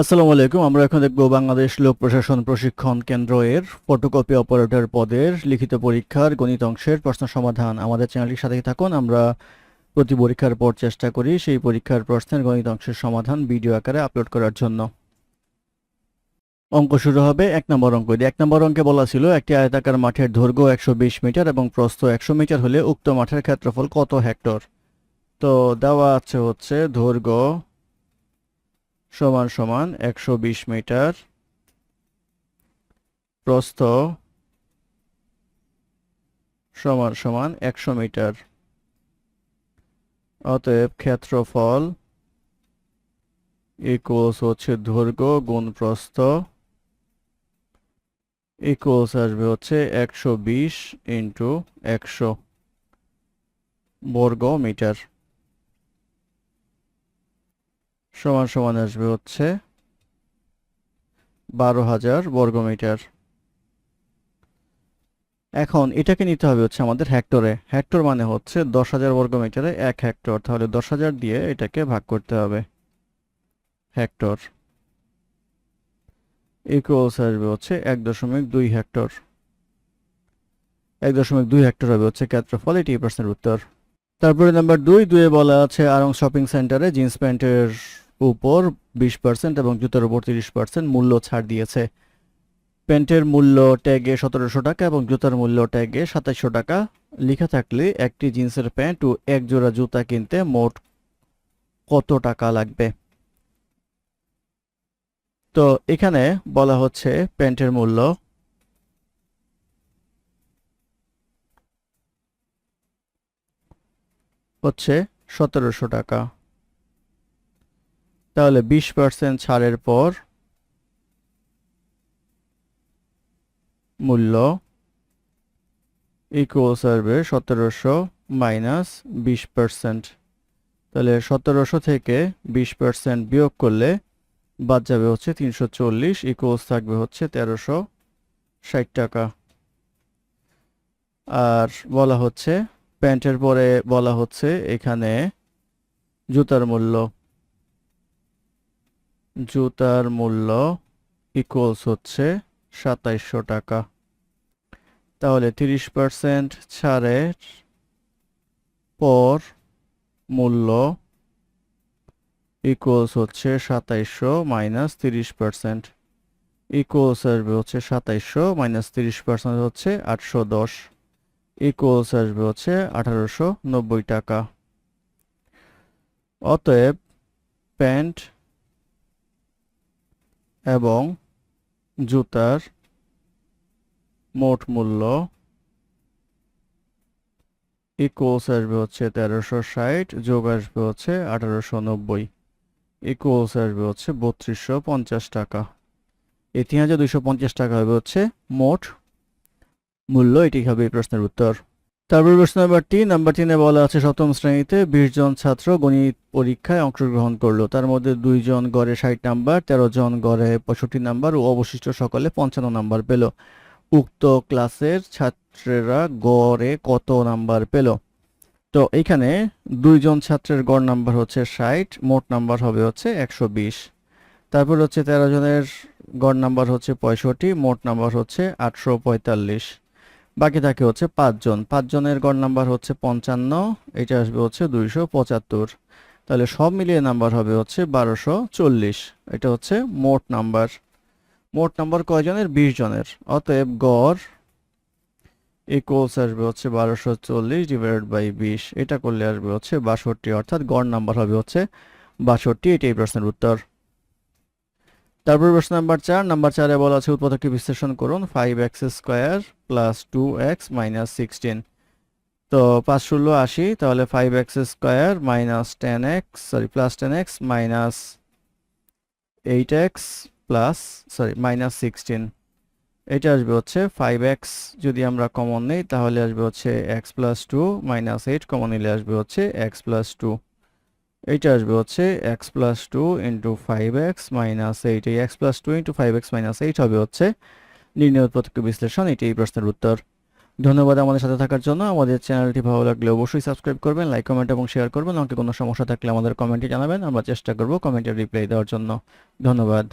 আসসালামু আলাইকুম, আমরা এখন দেখব বাংলাদেশ লোক প্রশাসন প্রশিক্ষণ কেন্দ্র এর ফটোকপি অপারেটর পদের লিখিত পরীক্ষার গণিত অংশের প্রশ্ন সমাধান। আমাদের চ্যানেলটির সাথেই থাকুন, আমরা প্রতি পরীক্ষার পর চেষ্টা করি সেই পরীক্ষার প্রশ্নের গণিত অংশের সমাধান ভিডিও আকারে আপলোড করার জন্য। অঙ্ক শুরু হবে এক নম্বর অঙ্ক। এক নম্বর অঙ্কে বলা ছিল, একটি আয়তাকার মাঠের দৈর্ঘ্য একশো বিশ মিটার এবং প্রস্থ একশো মিটার হলে উক্ত মাঠের ক্ষেত্রফল কত হেক্টর? তো দেওয়া আছে হচ্ছে দৈর্ঘ্য সমান সমান একশো বিশ মিটার প্রস্থ সমান সমান একশো মিটার। অতএব ক্ষেত্রফল ইকুয়ালস হচ্ছে দৈর্ঘ্য গুণ প্রস্থ। ইকুয়ালস আসবে হচ্ছে একশো বিশ ইন্টু একশো বর্গ মিটার। সমান সমান আসবে হচ্ছে বারো হাজার বর্গমিটার। এখন এটাকে নিতে হবে হচ্ছে আমাদের হেক্টরে। হেক্টর মানে হচ্ছে দশ হাজার বর্গমিটারে এক হেক্টর। তাহলে দশ হাজার দিয়ে এটাকে ভাগ করতে হবে। হেক্টর ইকুয়ালস আসবে হচ্ছে এক দশমিক দুই হেক্টর। এক দশমিক দুই হেক্টর হবে হচ্ছে ক্ষেত্রফল, এটি প্রশ্নের উত্তর। তারপরে নাম্বার দুই, দুয়ে বলা আছে আরং শপিং সেন্টারে জিন্স প্যান্টের উপর বিশ পার্সেন্ট এবং জুতার উপর তিরিশ পার্সেন্ট মূল্য ছাড় দিয়েছে। প্যান্টের মূল্য ট্যাগে সতেরোশো টাকা এবং জুতার মূল্য ট্যাগে সাতাশশো টাকা। লেখা থাকলে একটি জিন্সের প্যান্ট ও এক জোড়া জুতা কিনতে মোট কত টাকা লাগবে? তো এখানে বলা হচ্ছে প্যান্টের মূল্য। হচ্ছে সতেরোশো টাকা। তাহলে বিশ পার্সেন্ট ছাড়ের পর মূল্য ইকুয়ালস আসবে সতেরোশো মাইনাস বিশ পার্সেন্ট তাহলে সতেরোশো থেকে বিশ পার্সেন্ট বিয়োগ করলে বাদ যাবে হচ্ছে তিনশো চল্লিশ ইকুয়ালস থাকবে হচ্ছে তেরোশো ষাট টাকা। আর বলা হচ্ছে, প্যান্টের পরে বলা হচ্ছে এখানে জুতার মূল্য। জুতার মূল্য ইকুয়ালস হচ্ছে সাতাইশশো টাকা। তাহলে তিরিশ পার্সেন্ট ছাড়ের পর মূল্য ইকুয়ালস হচ্ছে সাতাইশশো মাইনাস তিরিশ পার্সেন্ট ইকুয়ালস আসবে হচ্ছে সাতাইশশো মাইনাস তিরিশ পার্সেন্ট হচ্ছে আটশো দশ। ইকুয়ালস আসবে হচ্ছে আঠারোশো নব্বই টাকা। অতএব প্যান্ট এবং জুতার মোট মূল্য ইকুয়ালস আসবে হচ্ছে তেরোশো ষাট যোগ আসবে হচ্ছে আঠারোশো নব্বই। ইকুয়ালস আসবে হচ্ছে বত্রিশশো পঞ্চাশ টাকা। এই তিন হাজার দুইশো পঞ্চাশ টাকা হবে হচ্ছে মোট মূল্য। এটি হবে এই প্রশ্নের উত্তর। তারপর প্রশ্ন নাম্বার তিন, নাম্বার তিনে বলা আছে, সপ্তম শ্রেণীতে বিশ জন ছাত্র গণিত পরীক্ষায় অংশগ্রহণ করল। তার মধ্যে দুইজন গড়ে ষাট নাম্বার, তেরো জন গড়ে পঁয়ষট্টি নাম্বার ও অবশিষ্ট সকলে পঞ্চান্ন নাম্বার পেল। উক্ত ক্লাসের ছাত্রেরা গড়ে কত নাম্বার পেল? তো এখানে দুইজন ছাত্রের গড় নাম্বার হচ্ছে ষাট, মোট নাম্বার হবে হচ্ছে একশো বিশ। তারপর হচ্ছে তেরো জনের গড় নাম্বার হচ্ছে পঁয়ষট্টি, মোট নাম্বার হচ্ছে আটশো পঁয়তাল্লিশ। বাকি থাকে হচ্ছে পাঁচজন। পাঁচজনের গড় নাম্বার হচ্ছে পঞ্চান্ন, এটা আসবে হচ্ছে দুইশো পঁচাত্তর। তাহলে সব মিলিয়ে নাম্বার হবে হচ্ছে বারোশো চল্লিশ। এটা হচ্ছে মোট নাম্বার। মোট নাম্বার কয়জনের? বিশ জনের। অতএব গড় ইকুয়ালস আসবে হচ্ছে বারোশো চল্লিশ ডিভাইডেড বাই বিশ। এটা করলে আসবে হচ্ছে বাষট্টি, অর্থাৎ গড় নাম্বার হবে হচ্ছে বাষট্টি, এটাই প্রশ্নের উত্তর। তারপর প্রশ্ন নাম্বার চার, নাম্বার চারে বলা আছে উৎপাদকটি বিশ্লেষণ করুন five x square plus two x minus sixteen তো পাঁচ ষোলো আশি, তাহলে five x square minus ten x sorry plus ten x minus eight x plus sorry minus sixteen এটা আসবে হচ্ছে ফাইভ এক্স যদি আমরা কমন নেই, তাহলে আসবে হচ্ছে x plus two minus eight common নিলে আসবে হচ্ছে এক্স প্লাস টু এইটা আসবে হচ্ছে x plus two into five x minus eight এই x plus two into five x minus eight হবে হচ্ছে নির্ণয় উৎপাদক বিশ্লেষণ, এটি এই প্রশ্নের উত্তর। ধন্যবাদ আমাদের সাথে থাকার জন্য। আমাদের চ্যানেলটি ভালো লাগলে অবশ্যই সাবস্ক্রাইব করবেন, লাইক, কমেন্ট এবং শেয়ার করবেন। আমাকে কোনো সমস্যা থাকলে আমাদের কমেন্টে জানাবেন, আমরা চেষ্টা করব কমেন্টের রিপ্লাই দেওয়ার জন্য। ধন্যবাদ।